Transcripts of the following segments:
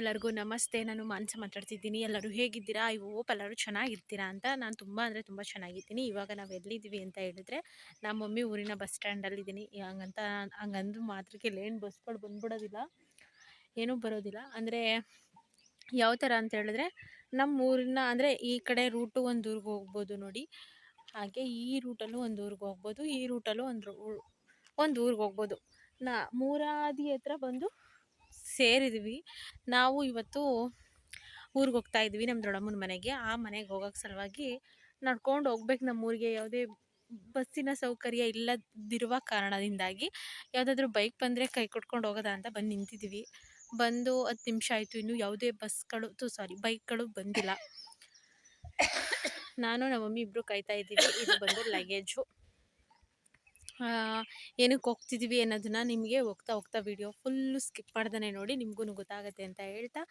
ಎಲ್ಲರಿಗೂ ನಮಸ್ತೆ. ನಾನು ಮಾನಸ ಮಾತಾಡ್ತಿದ್ದೀನಿ. ಎಲ್ಲರೂ ಹೇಗಿದ್ದೀರಾ? ಐ ಹೋಪ್ ಎಲ್ಲರೂ ಚೆನ್ನಾಗಿರ್ತೀರಾ ಅಂತ. ನಾನು ತುಂಬ ಅಂದರೆ ತುಂಬ ಚೆನ್ನಾಗಿದ್ದೀನಿ. ಇವಾಗ ನಾವು ಎಲ್ಲಿದ್ದೀವಿ ಅಂತ ಹೇಳಿದ್ರೆ ನಮ್ಮ ಮಮ್ಮಿ ಊರಿನ ಬಸ್ ಸ್ಟ್ಯಾಂಡಲ್ಲಿದ್ದೀನಿ ಹಂಗಂತ ಹಂಗಂದು ಮಾತ್ರಕ್ಕೆ ಲೇನ್ ಬಸ್ಗಳು ಬಂದ್ಬಿಡೋದಿಲ್ಲ. ಏನೂ ಬರೋದಿಲ್ಲ. ಅಂದರೆ ಯಾವ ಥರ ಅಂತ ಹೇಳಿದ್ರೆ ನಮ್ಮ ಊರಿನ ಅಂದರೆ ಈ ಕಡೆ ರೂಟು ಒಂದು ಊರಿಗೆ ಹೋಗ್ಬೋದು ನೋಡಿ. ಹಾಗೆ ಈ ರೂಟಲ್ಲೂ ಒಂದು ಊರಿಗೆ ಹೋಗ್ಬೋದು, ಈ ರೂಟಲ್ಲೂ ಒಂದು ಒಂದು ಊರಿಗೆ ಹೋಗ್ಬೋದು. ನಾ ಮೂರಾದಿ ಹತ್ರ ಬಂದು ಸೇರಿದ್ವಿ. ನಾವು ಇವತ್ತು ಊರಿಗೆ ಹೋಗ್ತಾ ಇದ್ವಿ ನಮ್ಮ ದೊಡ್ಡಮ್ಮನ ಮನೆಗೆ. ಆ ಮನೆಗೆ ಹೋಗೋಕ್ಕೆ ಸಲುವಾಗಿ ನಡ್ಕೊಂಡು ಹೋಗ್ಬೇಕು ನಮ್ಮ ಊರಿಗೆ ಯಾವುದೇ ಬಸ್ಸಿನ ಸೌಕರ್ಯ ಇಲ್ಲದಿರುವ ಕಾರಣದಿಂದಾಗಿ ಯಾವುದಾದ್ರೂ ಬೈಕ್ ಬಂದರೆ ಕೈ ಕೊಟ್ಕೊಂಡು ಹೋಗೋದ ಅಂತ ಬಂದು ನಿಂತಿದ್ವಿ. ಬಂದು ಹತ್ತು ನಿಮಿಷ ಆಯಿತು. ಇನ್ನೂ ಯಾವುದೇ ಬಸ್ಗಳು, ತು ಸಾರಿ ಬೈಕ್ಗಳು ಬಂದಿಲ್ಲ. ನಾನು ನಮ್ಮ ಮಮ್ಮಿ ಇಬ್ಬರು ಕಾಯ್ತಾ ಇದ್ದೀವಿ. ಇದು ಬಂದು ಲಗೇಜು ಏನಕ್ಕೆ ಹೋಗ್ತಿದ್ದೀವಿ ಅನ್ನೋದನ್ನ ನಿಮಗೆ ಹೋಗ್ತಾ ಹೋಗ್ತಾ ವಿಡಿಯೋ ಫುಲ್ಲು ಸ್ಕಿಪ್ ಮಾಡ್ದೇ ನೋಡಿ ನಿಮಗೂ ಗೊತ್ತಾಗುತ್ತೆ ಅಂತ ಹೇಳ್ತಾ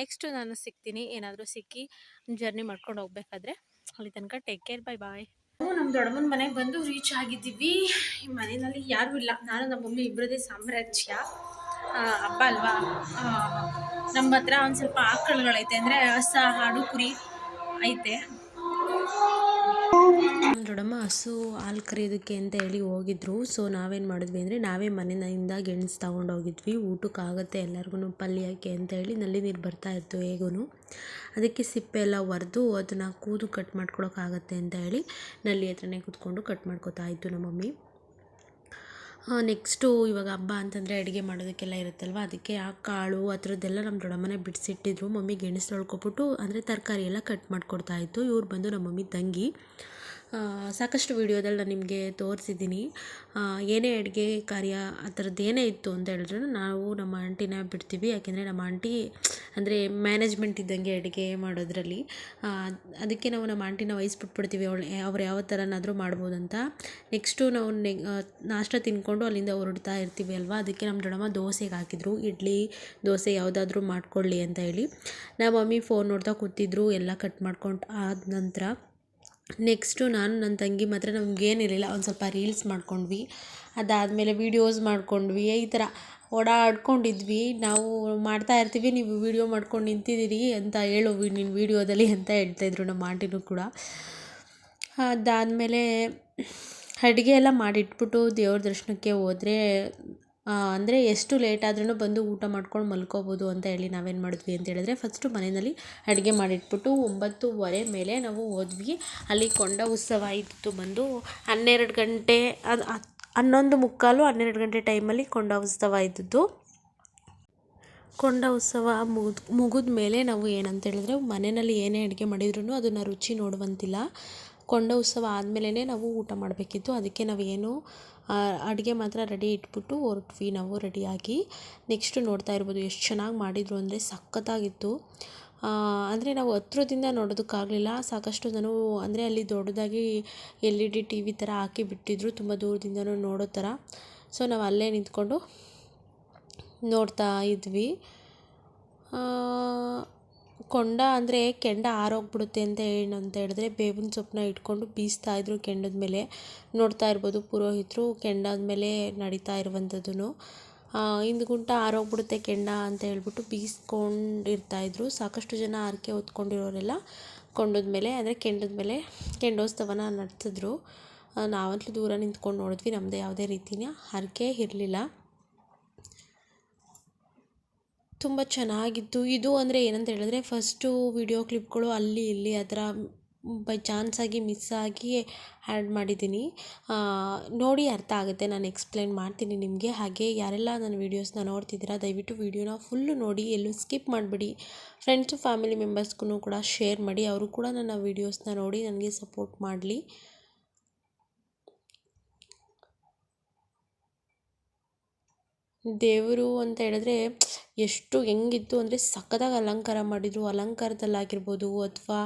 ನೆಕ್ಸ್ಟು ನಾನು ಸಿಗ್ತೀನಿ, ಏನಾದರೂ ಸಿಕ್ಕಿ ಜರ್ನಿ ಮಾಡ್ಕೊಂಡು ಹೋಗ್ಬೇಕಾದ್ರೆ ಅಲ್ಲಿ ತನಕ ಟೇಕ್ ಕೇರ್ ಬೈ ಬಾಯ್ ನಮ್ಮ ದೊಡ್ಡಮ್ಮನ ಮನೆಗೆ ಬಂದು ರೀಚ್ ಆಗಿದ್ದೀವಿ. ಈ ಮನೆಯಲ್ಲಿ ಯಾರೂ ಇಲ್ಲ. ನಾನು, ನಮ್ಮ ಮಮ್ಮಿ ಇಬ್ಬರದೇ ಸಾಮ್ರಾಜ್ಯ. ಹಬ್ಬ ಅಲ್ವಾ? ನಮ್ಮ ಹತ್ರ ಒಂದು ಸ್ವಲ್ಪ ಆಕಳುಗಳೈತೆ. ಅಂದರೆ ಹಸ ಹಾಡು ಕುರಿ ಐತೆ. ದೊಡ್ಡಮ್ಮ ಹಸು ಹಾಲು ಕರೆಯೋದಕ್ಕೆ ಅಂತ ಹೇಳಿ ಹೋಗಿದ್ರು. ಸೊ ನಾವೇನು ಮಾಡಿದ್ವಿ ಅಂದರೆ, ನಾವೇ ಮನೆಯಿಂದ ಗೆಣಸು ತಗೊಂಡು ಹೋಗಿದ್ವಿ. ಊಟಕ್ಕೆ ಆಗುತ್ತೆ ಎಲ್ಲರಿಗೂ ಪಲ್ಯಕ್ಕೆ ಅಂತ ಹೇಳಿ ನಲ್ಲಿ ನೀರು ಬರ್ತಾ ಇತ್ತು ಹೇಗೂ ಅದಕ್ಕೆ ಸಿಪ್ಪೆ ಎಲ್ಲ ಒರೆದು ಅದನ್ನು ಕೂದು ಕಟ್ ಮಾಡ್ಕೊಳೋಕ್ಕಾಗತ್ತೆ ಅಂತ ಹೇಳಿ ನಲ್ಲಿ ಹತ್ರನೇ ಕೂತ್ಕೊಂಡು ಕಟ್ ಮಾಡ್ಕೊತಾ ಇತ್ತು ನಮ್ಮ ಮಮ್ಮಿ. ನೆಕ್ಸ್ಟು ಇವಾಗ ಹಬ್ಬ ಅಂತಂದರೆ ಅಡುಗೆ ಮಾಡೋದಕ್ಕೆಲ್ಲ ಇರುತ್ತಲ್ವ? ಅದಕ್ಕೆ ಆ ಕಾಳು, ಆ ನಮ್ಮ ದೊಡ್ಡಮ್ಮನೆ ಬಿಡಿಸಿಟ್ಟಿದ್ರು. ಮಮ್ಮಿ ಗೆಣಸು ತೊಳ್ಕೊಬಿಟ್ಟು, ಅಂದರೆ ತರಕಾರಿ ಎಲ್ಲ ಕಟ್ ಮಾಡಿಕೊಡ್ತಾಯಿತ್ತು ಇವ್ರು ಬಂದು ನಮ್ಮ ಮಮ್ಮಿ ತಂಗಿ. ಸಾಕಷ್ಟು ವೀಡಿಯೋದಲ್ಲಿ ನಾನು ನಿಮಗೆ ತೋರಿಸಿದ್ದೀನಿ. ಏನೇ ಅಡುಗೆ ಕಾರ್ಯ ಆ ಥರದ್ದು ಏನೇ ಇತ್ತು ಅಂತ ಹೇಳಿದ್ರು ನಾವು ನಮ್ಮ ಆಂಟಿನ ಬಿಡ್ತೀವಿ. ಯಾಕೆಂದರೆ ನಮ್ಮ ಆಂಟಿ, ಅಂದರೆ ಮ್ಯಾನೇಜ್ಮೆಂಟ್ ಇದ್ದಂಗೆ ಅಡುಗೆ ಮಾಡೋದ್ರಲ್ಲಿ. ಅದಕ್ಕೆ ನಾವು ನಮ್ಮ ಆಂಟಿನ ವಹಿಸ್ಬಿಟ್ಬಿಡ್ತೀವಿ. ಅವಳು ಅವ್ರು ಯಾವ ಥರನಾದರೂ ಮಾಡ್ಬೋದಂತ. ನೆಕ್ಸ್ಟು ನಾವು ನೆ ನಾಷ್ಟ ತಿಂದ್ಕೊಂಡು ಅಲ್ಲಿಂದ ಹೊರಡ್ತಾ ಇರ್ತೀವಿ ಅಲ್ವಾ? ಅದಕ್ಕೆ ನಮ್ಮ ದೊಡ್ಡಮ್ಮ ದೋಸೆಗೆ ಹಾಕಿದ್ರು. ಇಡ್ಲಿ, ದೋಸೆ ಯಾವುದಾದ್ರೂ ಮಾಡ್ಕೊಳ್ಳಿ ಅಂತ ಹೇಳಿ. ನಮ್ಮ ಮಮ್ಮಿ ಫೋನ್ ನೋಡ್ತಾ ಕೂತಿದ್ರು. ಎಲ್ಲ ಕಟ್ ಮಾಡ್ಕೊಂಡು ಆದ ನಂತರ ನೆಕ್ಸ್ಟು ನಾನು ನನ್ನ ತಂಗಿ ಮಾತ್ರ ನಮಗೇನಿರಲಿಲ್ಲ, ಒಂದು ಸ್ವಲ್ಪ ರೀಲ್ಸ್ ಮಾಡ್ಕೊಂಡ್ವಿ. ಅದಾದಮೇಲೆ ವೀಡಿಯೋಸ್ ಮಾಡ್ಕೊಂಡ್ವಿ, ಈ ಥರ ಓಡಾಡ್ಕೊಂಡಿದ್ವಿ. ನಾವು ಮಾಡ್ತಾ ಇರ್ತೀವಿ, ನೀವು ವೀಡಿಯೋ ಮಾಡ್ಕೊಂಡು ನಿಂತಿದ್ದೀರಿ ಅಂತ ಹೇಳು ನಿನ್ನ ವೀಡಿಯೋದಲ್ಲಿ ಅಂತ ಹೇಳ್ತಾಯಿದ್ರು ನಮ್ಮ ಆಂಟಿನೂ ಕೂಡ. ಅದಾದಮೇಲೆ ಅಡುಗೆ ಎಲ್ಲ ಮಾಡಿಟ್ಬಿಟ್ಟು ದೇವ್ರ ದರ್ಶನಕ್ಕೆ ಹೋದ್ರೆ ಅಂದರೆ ಎಷ್ಟು ಲೇಟ್ ಆದ್ರೂ ಬಂದು ಊಟ ಮಾಡ್ಕೊಂಡು ಮಲ್ಕೋಬೋದು ಅಂತ ಹೇಳಿ ನಾವೇನು ಮಾಡಿದ್ವಿ ಅಂತ ಹೇಳಿದ್ರೆ ಫಸ್ಟು ಮನೆಯಲ್ಲಿ ಅಡುಗೆ ಮಾಡಿಟ್ಬಿಟ್ಟು ಒಂಬತ್ತುವರೆ ಮೇಲೆ ನಾವು ಹೋದ್ವಿ. ಅಲ್ಲಿ ಕೊಂಡ ಉತ್ಸವ ಇತ್ತು ಬಂದು ಹನ್ನೆರಡು ಗಂಟೆ, ಅದು ಹನ್ನೊಂದು ಮುಕ್ಕಾಲು ಹನ್ನೆರಡು ಗಂಟೆ ಟೈಮಲ್ಲಿ ಕೊಂಡ ಉತ್ಸವ ಇದ್ದದ್ದು. ಕೊಂಡ ಉತ್ಸವ ಮುಗಿದ ಮುಗಿದ ಮೇಲೆ ನಾವು ಏನಂತ ಹೇಳಿದ್ರೆ ಮನೆಯಲ್ಲಿ ಏನೇ ಅಡುಗೆ ಮಾಡಿದ್ರು ಅದನ್ನು ರುಚಿ ನೋಡುವಂತಿಲ್ಲ. ಕೊಂಡ ಉತ್ಸವ ಆದಮೇಲೆ ನಾವು ಊಟ ಮಾಡಬೇಕಿತ್ತು. ಅದಕ್ಕೆ ನಾವು ಏನು ಅಡುಗೆ ಮಾತ್ರ ರೆಡಿ ಇಟ್ಬಿಟ್ಟು ಹೊರಟ್ವಿ ನಾವು ರೆಡಿಯಾಗಿ ನೆಕ್ಸ್ಟು ನೋಡ್ತಾ ಇರ್ಬೋದು ಎಷ್ಟು ಚೆನ್ನಾಗಿ ಮಾಡಿದರು ಅಂದರೆ ಸಖತ್ತಾಗಿತ್ತು. ಅಂದರೆ ನಾವು ಹತ್ರದಿಂದ ನೋಡೋದಕ್ಕಾಗಲಿಲ್ಲ. ಸಾಕಷ್ಟು ನಾನು ಅಂದರೆ ಅಲ್ಲಿ ದೊಡ್ಡದಾಗಿ L E D T V ಥರ ಹಾಕಿ ಬಿಟ್ಟಿದ್ರು ತುಂಬ ದೂರದಿಂದನೂ ನೋಡೋ ಥರ ಸೊ ನಾವು ಅಲ್ಲೇ ನಿಂತ್ಕೊಂಡು ನೋಡ್ತಾ ಇದ್ವಿ. ಕೊಂಡ ಅಂದರೆ ಕೆಂಡ ಆರೋಗ್ಬಿಡುತ್ತೆ ಅಂತ ಏನು ಅಂತ ಹೇಳಿದ್ರೆ ಬೇವಿನ ಸೊಪ್ಪನ್ನ ಇಟ್ಕೊಂಡು ಬೀಸ್ತಾ ಇದ್ರು ಕೆಂಡದ ಮೇಲೆ. ನೋಡ್ತಾ ಇರ್ಬೋದು ಪುರೋಹಿತರು ಕೆಂಡದ ಮೇಲೆ ನಡೀತಾ ಇರುವಂಥದ್ದನ್ನು ಗುಂಟ ಆರೋಗ್ಬಿಡುತ್ತೆ ಕೆಂಡ ಅಂತ ಹೇಳ್ಬಿಟ್ಟು ಬೀಸ್ಕೊಂಡಿರ್ತಾಯಿದ್ರು ಸಾಕಷ್ಟು ಜನ ಹರಕೆ ಹೊತ್ಕೊಂಡಿರೋರೆಲ್ಲ ಕೊಂಡದ ಮೇಲೆ, ಅಂದರೆ ಕೆಂಡದ ಮೇಲೆ ಕೆಂಡೋತ್ಸವನ ನಡೆಸಿದ್ರು. ನಾವಂತೂ ದೂರ ನಿಂತ್ಕೊಂಡು ನೋಡಿದ್ವಿ ನಮ್ಮದೇ ಯಾವುದೇ ರೀತಿಯ ಹರಕೆ ಇರಲಿಲ್ಲ. ತುಂಬ ಚೆನ್ನಾಗಿತ್ತು. ಇದು ಅಂದರೆ ಏನಂತ ಹೇಳಿದ್ರೆ ಫಸ್ಟು ವಿಡಿಯೋ ಕ್ಲಿಪ್ಗಳು ಅಲ್ಲಿ ಇಲ್ಲಿ ಆ ಥರ ಬೈ ಚಾನ್ಸಾಗಿ ಮಿಸ್ ಆಗಿ ಆ್ಯಡ್ ಮಾಡಿದ್ದೀನಿ. ನೋಡಿ ಅರ್ಥ ಆಗುತ್ತೆ. ನಾನು ಎಕ್ಸ್ಪ್ಲೇನ್ ಮಾಡ್ತೀನಿ ನಿಮಗೆ. ಹಾಗೆ ಯಾರೆಲ್ಲ ನನ್ನ ವೀಡಿಯೋಸ್ನ ನೋಡ್ತಿದ್ದೀರಾ, ದಯವಿಟ್ಟು ವೀಡಿಯೋನ ಫುಲ್ಲು ನೋಡಿ, ಎಲ್ಲೂ ಸ್ಕಿಪ್ ಮಾಡಿಬಿಡಿ. ಫ್ರೆಂಡ್ಸು ಫ್ಯಾಮಿಲಿ ಮೆಂಬರ್ಸ್ಗೂ ಕೂಡ ಶೇರ್ ಮಾಡಿ, ಅವರು ಕೂಡ ನನ್ನ ವೀಡಿಯೋಸ್ನ ನೋಡಿ ನನಗೆ ಸಪೋರ್ಟ್ ಮಾಡಲಿ. ದೇವರು ಅಂತ ಹೇಳಿದ್ರೆ ಎಷ್ಟು ಹೆಂಗಿತ್ತು ಅಂದರೆ ಸಖತ್ತಾಗಿ ಅಲಂಕಾರ ಮಾಡಿದರು. ಅಲಂಕಾರದಲ್ಲಾಗಿರ್ಬೋದು ಅಥವಾ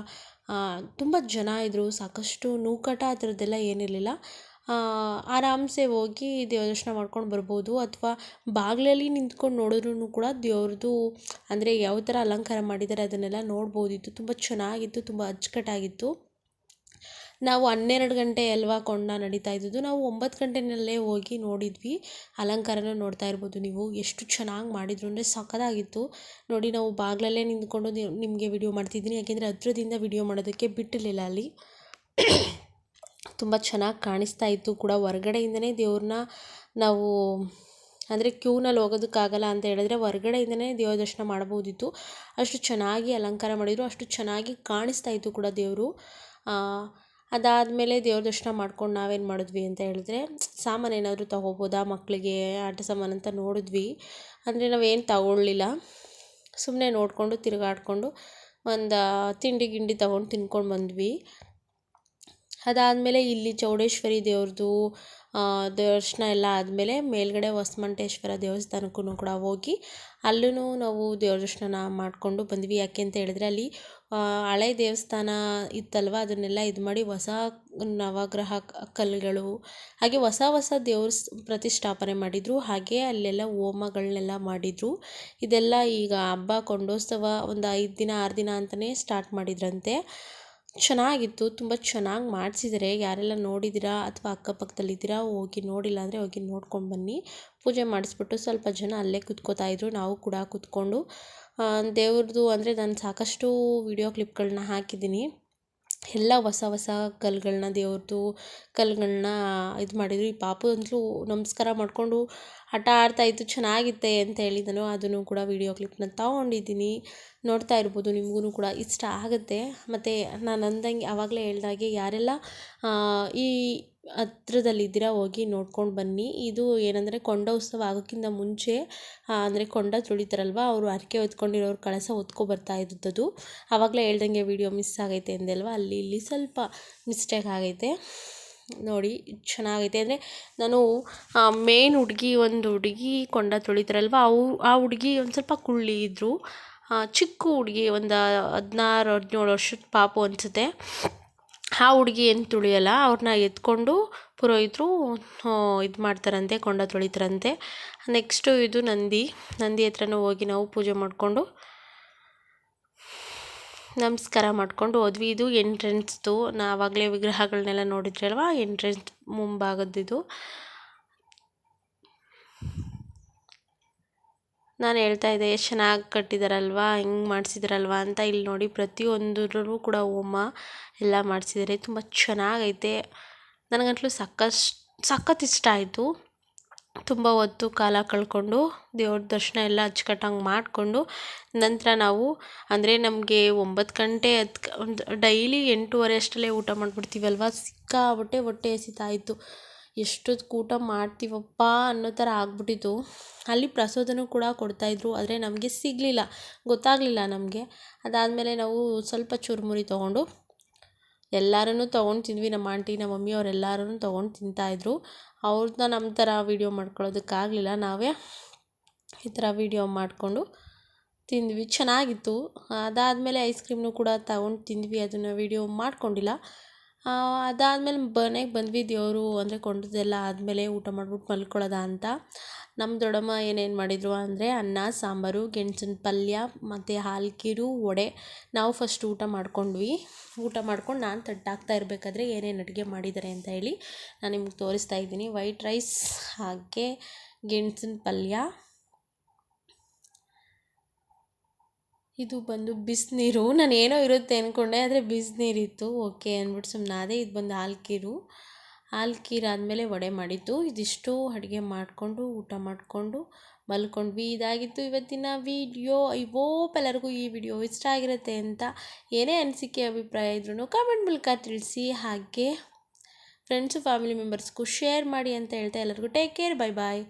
ತುಂಬ ಜನ ಇದ್ದರು ಸಾಕಷ್ಟು ನೂಕಾಟ ಆ ಥರದ್ದೆಲ್ಲ ಏನಿರಲಿಲ್ಲ. ಆರಾಮ್ಸೆ ಹೋಗಿ ದೇವ್ರ ದರ್ಶನ ಮಾಡ್ಕೊಂಡು ಬರ್ಬೋದು. ಅಥವಾ ಬಾಗಿಲಲ್ಲಿ ನಿಂತ್ಕೊಂಡು ನೋಡಿದ್ರೂ ಕೂಡ ದೇವ್ರದ್ದು, ಅಂದರೆ ಯಾವ ಥರ ಅಲಂಕಾರ ಮಾಡಿದ್ದಾರೆ ಅದನ್ನೆಲ್ಲ ನೋಡ್ಬೋದಿತ್ತು. ತುಂಬ ಚೆನ್ನಾಗಿತ್ತು, ತುಂಬ ಅಚ್ಚುಕಟ್ಟಾಗಿತ್ತು. ನಾವು ಹನ್ನೆರಡು ಗಂಟೆ ಅಲ್ವಾ ಕೊಂಡ ನಡೀತಾ ಇದ್ದದ್ದು, ನಾವು ಒಂಬತ್ತು ಗಂಟೆನಲ್ಲೇ ಹೋಗಿ ನೋಡಿದ್ವಿ. ಅಲಂಕಾರನ ನೋಡ್ತಾ ಇರ್ಬೋದು ನೀವು. ಎಷ್ಟು ಚೆನ್ನಾಗಿ ಮಾಡಿದ್ರು. ಅಂದರೆ ಸಖತ್ತಾಗಿತ್ತು. ನೋಡಿ, ನಾವು ಬಾಗಿಲಲ್ಲೇ ನಿಂತ್ಕೊಂಡು ನಿಮಗೆ ವಿಡಿಯೋ ಮಾಡ್ತಿದ್ದೀನಿ. ಯಾಕೆಂದರೆ ಹತ್ರದಿಂದ ವಿಡಿಯೋ ಮಾಡೋದಕ್ಕೆ ಬಿಟ್ಟಿರಲಿಲ್ಲ ಅಲ್ಲಿ. ತುಂಬ ಚೆನ್ನಾಗಿ ಕಾಣಿಸ್ತಾ ಇತ್ತು ಕೂಡ. ಹೊರಗಡೆಯಿಂದನೇ ದೇವ್ರನ್ನ ನಾವು, ಅಂದರೆ ಕ್ಯೂನಲ್ಲಿ ಹೋಗೋದಕ್ಕಾಗಲ್ಲ ಅಂತ ಹೇಳಿದ್ರೆ ಹೊರಗಡೆಯಿಂದನೇ ದೇವ್ರ ದರ್ಶನ ಮಾಡ್ಬೋದಿತ್ತು ಅಷ್ಟು ಚೆನ್ನಾಗಿ ಅಲಂಕಾರ ಮಾಡಿದರು. ಅಷ್ಟು ಚೆನ್ನಾಗಿ ಕಾಣಿಸ್ತಾ ಇತ್ತು ಕೂಡ ದೇವರು. ಅದಾದಮೇಲೆ ದೇವ್ರ ದರ್ಶನ ಮಾಡ್ಕೊಂಡು ನಾವೇನು ಮಾಡಿದ್ವಿ ಅಂತ ಹೇಳಿದ್ರೆ, ಸಾಮಾನು ಏನಾದರೂ ತೊಗೋಬೋದಾ ಮಕ್ಕಳಿಗೆ ಆಟ ಸಾಮಾನು ಅಂತ ನೋಡಿದ್ವಿ. ಅಂದರೆ ನಾವೇನು ತಗೊಳ್ಳಿಲ್ಲ. ಸುಮ್ಮನೆ ನೋಡಿಕೊಂಡು ತಿರುಗಾಡ್ಕೊಂಡು ಒಂದು ತಿಂಡಿ ಗಿಂಡಿ ತಗೊಂಡು ತಿನ್ಕೊಂಡು ಬಂದ್ವಿ. ಅದಾದಮೇಲೆ ಇಲ್ಲಿ ಚೌಡೇಶ್ವರಿ ದೇವ್ರದ್ದು ದರ್ಶನ ಎಲ್ಲ ಆದಮೇಲೆ ಮೇಲ್ಗಡೆ ಹೊಸಮಂಟೇಶ್ವರ ದೇವಸ್ಥಾನಕ್ಕೂ ಕೂಡ ಹೋಗಿ ಅಲ್ಲೂ ನಾವು ದೇವ್ರ ದರ್ಶನ ಮಾಡಿಕೊಂಡು ಬಂದ್ವಿ. ಯಾಕೆ ಅಂತ ಹೇಳಿದ್ರೆ ಅಲ್ಲಿ ಹಳೆ ದೇವಸ್ಥಾನ ಇತ್ತಲ್ವ? ಅದನ್ನೆಲ್ಲ ಇದು ಮಾಡಿ ಹೊಸ ನವಗ್ರಹ ಕಲ್ಲುಗಳು ಹಾಗೆ ಹೊಸ ಹೊಸ ದೇವ್ರ ಪ್ರತಿಷ್ಠಾಪನೆ ಮಾಡಿದರು. ಹಾಗೆ ಅಲ್ಲೆಲ್ಲ ಹೋಮಗಳನ್ನೆಲ್ಲ ಮಾಡಿದರು. ಇದೆಲ್ಲ ಈಗ ಹಬ್ಬ, ಕೊಂಡೋತ್ಸವ ಒಂದು ಐದು ದಿನ, ಆರು ದಿನ ಅಂತಲೇ ಸ್ಟಾರ್ಟ್ ಮಾಡಿದ್ರಂತೆ. ಚೆನ್ನಾಗಿತ್ತು, ತುಂಬ ಚೆನ್ನಾಗಿ ಮಾಡಿಸಿದ್ದಾರೆ ಯಾರೆಲ್ಲ ನೋಡಿದ್ದೀರಾ ಅಥವಾ ಅಕ್ಕಪಕ್ಕದಲ್ಲಿದ್ದೀರಾ, ಹೋಗಿ ನೋಡಿಲ್ಲ ಅಂದರೆ ಹೋಗಿ ನೋಡ್ಕೊಂಡು ಬನ್ನಿ. ಪೂಜೆ ಮಾಡಿಸ್ಬಿಟ್ಟು ಸ್ವಲ್ಪ ಜನ ಅಲ್ಲೇ ಕುತ್ಕೋತಾ ಇದ್ರು, ನಾವು ಕೂಡ ಕೂತ್ಕೊಂಡು. ದೇವ್ರದ್ದು ಅಂದರೆ ನಾನು ಸಾಕಷ್ಟು ವಿಡಿಯೋ ಕ್ಲಿಪ್ಗಳನ್ನ ಹಾಕಿದ್ದೀನಿ. ಎಲ್ಲ ಹೊಸ ಹೊಸ ಕಲ್ಲುಗಳ್ನ ದೇವ್ರದ್ದು ಕಲ್ಲುಗಳ್ನ ಇದು ಮಾಡಿದ್ರು. ಈ ಪಾಪು ಅಂತೂ ನಮಸ್ಕಾರ ಮಾಡಿಕೊಂಡು ಆಟ ಆಡ್ತಾಯಿತ್ತು ಚೆನ್ನಾಗಿತ್ತೆ ಅಂತ ಹೇಳಿದನು. ಅದನ್ನು ಕೂಡ ವೀಡಿಯೋ ಕ್ಲಿಪ್ನ ತಗೊಂಡಿದ್ದೀನಿ. ನೋಡ್ತಾ ಇರ್ಬೋದು ನಿಮಗೂ ಕೂಡ ಇಷ್ಟ ಆಗುತ್ತೆ. ಮತ್ತು ನಾನು ಅಂದಂಗೆ ಆವಾಗಲೇ ಹೇಳ್ದಾಗೆ ಯಾರೆಲ್ಲ ಈ ಹತ್ರದಲ್ಲಿದ್ದೀರಾ ಹೋಗಿ ನೋಡ್ಕೊಂಡು ಬನ್ನಿ. ಇದು ಏನಂದರೆ ಕೊಂಡ ಉತ್ಸವ ಆಗೋಕ್ಕಿಂತ ಮುಂಚೆ ಅಂದರೆ ಕೊಂಡ ತುಳಿತಾರಲ್ವ, ಅವರು ಹರಕೆ ಹೊತ್ಕೊಂಡಿರೋರು ಕಳಸ ಹೊತ್ಕೊ ಬರ್ತಾ ಇದ್ದದ್ದು. ಆವಾಗಲೇ ಹೇಳ್ದಂಗೆ ವೀಡಿಯೋ ಮಿಸ್ ಆಗೈತೆ ಅಂದೆಲ್ವ? ಅಲ್ಲಿ ಇಲ್ಲಿ ಸ್ವಲ್ಪ ಮಿಸ್ಟೇಕ್ ಆಗೈತೆ. ನೋಡಿ, ಚೆನ್ನಾಗೈತೆ. ಅಂದರೆ ನಾನು ಮೇನ್ ಹುಡುಗಿ, ಒಂದು ಹುಡುಗಿ ಕೊಂಡ ತುಳಿತಾರಲ್ವ, ಅವು, ಆ ಹುಡುಗಿ ಒಂದು ಸ್ವಲ್ಪ ಕುಳ್ಳಿ ಇದ್ದರು ಚಿಕ್ಕ ಹುಡುಗಿ, ಒಂದು ಹದಿನಾರು, ಹದಿನೇಳು ವರ್ಷದ ಪಾಪು ಅನಿಸುತ್ತೆ. ಆ ಹುಡುಗಿ ಏನು ತುಳಿಯಲ್ಲ ಅವ್ರನ್ನ ಎತ್ಕೊಂಡು ಪುರೋಹಿತರು ಇದು ಮಾಡ್ತಾರಂತೆ, ಕೊಂಡ ತುಳಿತಾರಂತೆ. ನೆಕ್ಸ್ಟು ಇದು ನಂದಿ. ನಂದಿ ಹತ್ರನೂ ಹೋಗಿ ನಾವು ಪೂಜೆ ಮಾಡಿಕೊಂಡು ನಮಸ್ಕಾರ ಮಾಡ್ಕೊಂಡು ಹೋದ್ವಿ. ಇದು ಎಂಟ್ರೆನ್ಸ್ದು ನಾವಾಗಲೇ ವಿಗ್ರಹಗಳನ್ನೆಲ್ಲ ನೋಡಿದ್ರಲ್ವಾ? ಎಂಟ್ರೆನ್ಸ್ ಮುಂಭಾಗದ್ದು ನಾನು ಹೇಳ್ತಾ ಇದ್ದೆ, ಎಷ್ಟು ಚೆನ್ನಾಗಿ ಕಟ್ಟಿದಾರಲ್ವಾ, ಹೆಂಗೆ ಮಾಡಿಸಿದ್ರಲ್ವ ಅಂತ ಇಲ್ಲಿ ನೋಡಿ ಪ್ರತಿಯೊಂದರಲ್ಲೂ ಕೂಡ ಹೋಮ ಎಲ್ಲ ಮಾಡಿಸಿದ್ದಾರೆ. ತುಂಬ ಚೆನ್ನಾಗೈತೆ. ನನಗಂತಲೂ ಸಕ್ಕಷ್ಟು ಸಖತ್ ಇಷ್ಟ ಆಯಿತು. ತುಂಬ ಹೊತ್ತು ಕಾಲ ಕಳ್ಕೊಂಡು, ದೇವ್ರ ದರ್ಶನ ಎಲ್ಲ ಅಚ್ಚುಕಟ್ಟಾಗಿ ಮಾಡಿಕೊಂಡು, ನಂತರ ನಾವು, ಅಂದರೆ ನಮಗೆ ಒಂಬತ್ತು ಗಂಟೆ ಹತ್ತು ಡೈಲಿ ಎಂಟೂವರೆ ಅಷ್ಟರಲ್ಲೇ ಊಟ ಮಾಡಿಬಿಡ್ತೀವಲ್ವ, ಸಿಕ್ಕಾಪಟ್ಟೆ ಹೊಟ್ಟೆ ಹಸಿತಾ ಇತ್ತು. ಎಷ್ಟೊತ್ತು ಊಟ ಮಾಡ್ತೀವಪ್ಪ ಅನ್ನೋ ಥರ ಆಗ್ಬಿಟ್ಟಿತ್ತು. ಅಲ್ಲಿ ಪ್ರಸಾದನೂ ಕೂಡ ಕೊಡ್ತಾಯಿದ್ರು ಆದರೆ ನಮಗೆ ಸಿಗಲಿಲ್ಲ, ಗೊತ್ತಾಗಲಿಲ್ಲ ನಮಗೆ. ಅದಾದಮೇಲೆ ನಾವು ಸ್ವಲ್ಪ ಚುರುಮುರಿ ತೊಗೊಂಡು ಎಲ್ಲರೂ ತೊಗೊಂಡು ತಿಂದ್ವಿ, ನಮ್ಮ ಆಂಟಿ, ನಮ್ಮ ಮಮ್ಮಿ ಅವರೆಲ್ಲರೂ ತೊಗೊಂಡು ತಿಂತಾಯಿದ್ರು ಅವ್ರನ್ನ ನಮ್ಮ ಥರ ವೀಡಿಯೋ ಮಾಡ್ಕೊಳ್ಳೋದಕ್ಕಾಗಲಿಲ್ಲ, ನಾವೇ ಈ ಥರ ವೀಡಿಯೋ ಮಾಡಿಕೊಂಡು ತಿಂದ್ವಿ. ಚೆನ್ನಾಗಿತ್ತು. ಅದಾದಮೇಲೆ ಐಸ್ ಕ್ರೀಮ್ನು ಕೂಡ ತಗೊಂಡು ತಿಂದ್ವಿ, ಅದನ್ನು ವೀಡಿಯೋ ಮಾಡ್ಕೊಂಡಿಲ್ಲ. ಅದಾದಮೇಲೆ ಮನೆಗೆ ಬಂದ್ವಿ ದೇವರು ಅಂದರೆ ಕೊಂಡದ್ದೆಲ್ಲ ಆದಮೇಲೆ ಊಟ ಮಾಡ್ಬಿಟ್ಟು ಮಲ್ಕೊಳ್ಳೋದ ಅಂತ. ನಮ್ಮ ದೊಡ್ಡಮ್ಮ ಏನೇನು ಮಾಡಿದರು ಅಂದರೆ ಅನ್ನ, ಸಾಂಬಾರು, ಗೆಣಸಿನ ಪಲ್ಯ, ಮತ್ತು ಹಾಲ್ಕೀರು ವಡೆ ನಾವು ಫಸ್ಟ್ ಊಟ ಮಾಡ್ಕೊಂಡ್ವಿ. ಊಟ ಮಾಡ್ಕೊಂಡು ನಾನು ತಟ್ಟಾಕ್ತಾ ಇರಬೇಕಾದ್ರೆ ಏನೇನು ಅಡುಗೆ ಮಾಡಿದ್ದಾರೆ ಅಂತ ಹೇಳಿ ನಾನು ನಿಮ್ಗೆ ತೋರಿಸ್ತಾ ಇದ್ದೀನಿ. ವೈಟ್ ರೈಸ್, ಹಾಗೆ ಗೆಣಸಿನ ಪಲ್ಯ ಇದು ಬಂದು ಬಿಸಿನೀರು. ನಾನು ಏನೋ ಇರುತ್ತೆ ಅಂದ್ಕೊಂಡೆ ಆದರೆ ಬಿಸಿನೀರಿತ್ತು ಓಕೆ ಅಂದ್ಬಿಟ್ಟು ಸುಮ್ಮನಾದೆ ಇದು ಬಂದು ಹಾಲ್ಕೀರು. ಹಾಲ್ಕೀರು ಆದಮೇಲೆ ವಡೆ ಮಾಡಿದ್ದು. ಇದಿಷ್ಟು ಅಡುಗೆ ಮಾಡಿಕೊಂಡು, ಊಟ ಮಾಡಿಕೊಂಡು ಮಲ್ಕೊಂಡ್ವಿ. ಇದಾಗಿತ್ತು ಇವತ್ತಿನ ವಿಡಿಯೋ. ಐ ಹೋಪ್ ಎಲ್ಲರಿಗೂ ಈ ವಿಡಿಯೋ ಇಷ್ಟ ಆಗಿರುತ್ತೆ ಅಂತ ಏನೇ ಅನಿಸಿಕೆ, ಅಭಿಪ್ರಾಯ ಇದ್ರೂ ಕಮೆಂಟ್ ಮೂಲಕ ತಿಳಿಸಿ. ಹಾಗೆ ಫ್ರೆಂಡ್ಸು ಫ್ಯಾಮಿಲಿ ಮೆಂಬರ್ಸ್ಗೂ ಶೇರ್ ಮಾಡಿ ಅಂತ ಹೇಳ್ತಾ ಎಲ್ಲರಿಗೂ ಟೇಕ್ ಕೇರ್ ಬೈ ಬಾಯ್